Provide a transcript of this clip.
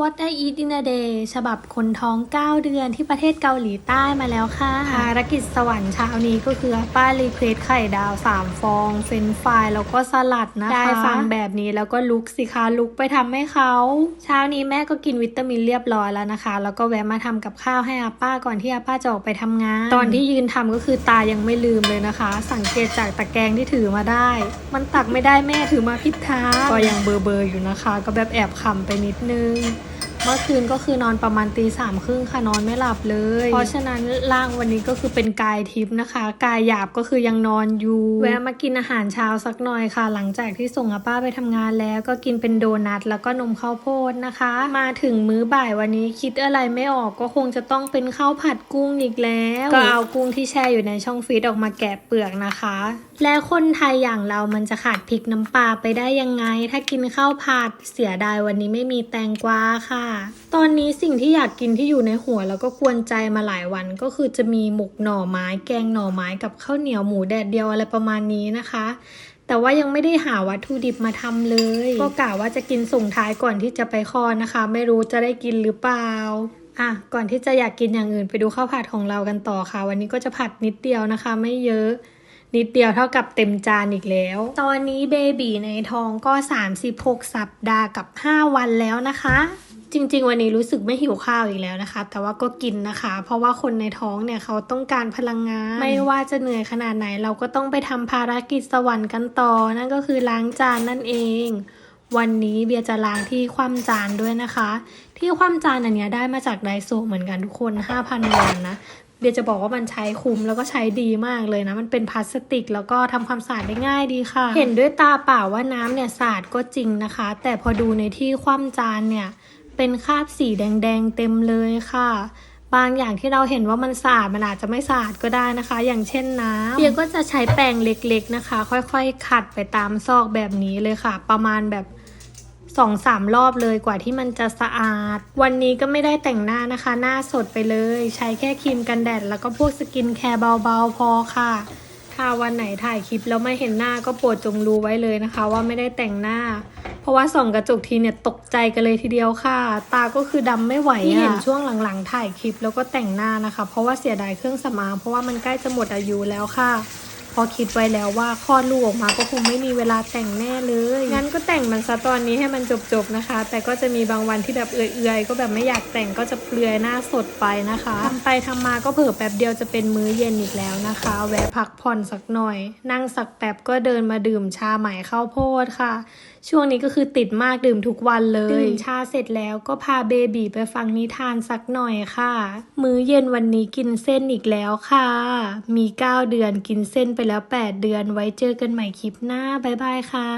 What I Eat in a Day ฉบับคนท้อง 9 เดือนที่ประเทศเกาหลีใต้มาแล้วค่ะ ภารกิจสวรรค์เช้านี้ก็คือป้ารีเควสไข่ดาว 3 ฟอง เฟรนช์ฟรายแล้วก็สลัดนะคะ ได้ฟังแบบนี้แล้วก็ลุกสิคะลุกไปทำให้เขา เช้านี้แม่ก็กินวิตามินเรียบร้อยแล้วนะคะ แล้วก็แวะมาทำกับข้าวให้อาป้าก่อนที่อาป้าจะออกไปทำงาน ตอนที่ยืนทำก็คือตายังไม่ลืมเลยนะคะ สังเกตจากตะแกรงที่ถือมาได้ มันตักไม่ได้แม่ถือมาพิดทางก็ยังเบอร์เบอร์อยู่นะคะ ก็แบบแอบขำไปนิดนึง เมื่อคืนก็คือนอนประมาณตีสามครึ่งค่ะนอนไม่หลับเลย เพราะฉะนั้นร่างวันนี้ก็คือเป็นกายทิพย์นะคะ กายหยาบก็คือยังนอนอยู่ แวะมากินอาหารเช้าสักหน่อยค่ะ หลังจากที่ส่งอาป้าไปทำงานแล้ว ก็กินเป็นโดนัทแล้วก็นมข้าวโพดนะคะ มาถึงมื้อบ่ายวันนี้คิดอะไรไม่ออกก็คงจะต้องเป็นข้าวผัดกุ้งอีกแล้ว ก็เอากุ้งที่แช่อยู่ในช่องฟรีซออกมาแกะเปลือกนะคะ แล้วคนไทยอย่างเรามันจะขาดพริกน้ำปลาไปได้ยังไง ถ้ากินข้าวผัดเสียดายวันนี้ไม่มีแตงกวาค่ะตอนนี้สิ่งที่อยากกินที่อยู่ในหัวแล้วก็กวนใจมาหลายวันก็คือจะมีหมกหน่อไม้ แกงหน่อไม้กับข้าวเหนียวหมูแดดเดียวอะไรประมาณนี้นะคะ แต่ว่ายังไม่ได้หาวัตถุดิบมาทำเลย ก็กะว่าจะกินส่งท้ายก่อนที่จะไปคลอดนะคะ ไม่รู้จะได้กินหรือเปล่าอะก่อนที่จะอยากกินอย่างอื่นไปดูข้าวผัดของเรากันต่อค่ะ วันนี้ก็จะผัดนิดเดียวนะคะ ไม่เยอะนิดเดียวเท่ากับเต็มจานอีกแล้ว ตอนนี้เบบีในท้องก็ 36 สัปดาห์กับ 5 วันแล้วนะคะ จริง ๆ วันนี้รู้สึกไม่หิวข้าวอีกแล้วนะคะ แต่ว่าก็กินนะคะ เพราะว่าคนในท้องเนี่ยเขาต้องการพลังงาน ไม่ว่าจะเหนื่อยขนาดไหน เราก็ต้องไปทำภารกิจสวรรค์กันต่อ นั่นก็คือล้างจานนั่นเอง วันนี้เบียร์จะล้างที่คว่ำจานด้วยนะคะ ที่คว่ำจานอันเนี้ยได้มาจากไดโซเหมือนกันทุกคน 5,000วอนนะเบียจะบอกว่ามันใช้คุ้มแล้วก็ใช้ดีมากเลยนะ มันเป็นพลาสติกแล้วก็ทำความสะอาดได้ง่ายดีค่ะ เห็นด้วยตาเปล่าว่าน้ำเนี่ยสะอาดก็จริงนะคะ แต่พอดูในที่คว่ำจานเนี่ย เป็นคราบสีแดงๆเต็มเลยค่ะ บางอย่างที่เราเห็นว่ามันสะอาดมันอาจจะไม่สะอาดก็ได้นะคะ อย่างเช่นน้ำเบียก็จะใช้แปรงเล็กๆนะคะ ค่อยๆ ขัดไปตามซอกแบบนี้เลยค่ะ ประมาณแบบสองสามรอบเลยกว่าที่มันจะสะอาด วันนี้ก็ไม่ได้แต่งหน้านะคะ หน้าสดไปเลย ใช้แค่ครีมกันแดดแล้วก็พวกสกินแคร์เบาๆพอค่ะ ถ้าวันไหนถ่ายคลิปแล้วไม่เห็นหน้าก็โปรดจงรู้ไว้เลยนะคะ ว่าไม่ได้แต่งหน้า เพราะว่าส่องกระจกทีเนี่ยตกใจกันเลยทีเดียวค่ะ ตาก็คือดำไม่ไหวที่เห็นช่วงหลังๆ ถ่ายคลิปแล้วก็แต่งหน้านะคะ เพราะว่าเสียดายเครื่องสำอางเพราะว่ามันใกล้จะหมดอายุแล้วค่ะพอคิดไว้แล้วว่าคลอดลูกออกมาก็คงไม่มีเวลาแต่งแน่เลย งั้น แต่งมันซะตอนนี้ให้มันจบๆนะคะ แต่ก็จะมีบางวันที่แบบเอื่อยๆ ก็แบบไม่อยากแต่งก็จะเปลือยหน้าสดไปนะคะทำไปทำมาก็เผื่อแป๊บเดียวจะเป็นมื้อเย็นอีกแล้วนะคะ แวะพักผ่อนสักหน่อย นั่งสักแป๊บก็เดินมาดื่มชาไหมข้าวโพดค่ะ ช่วงนี้ก็คือติดมากดื่มทุกวันเลยดื่มชาเสร็จแล้วก็พาเบบีไปฟังนิทานสักหน่อยค่ะ มื้อเย็นวันนี้กินเส้นอีกแล้วค่ะ มี 9 เดือนกินเส้นไปแล้ว 8 เดือนไว้เจอกันใหม่คลิปหน้าบ๊ายบายค่ะ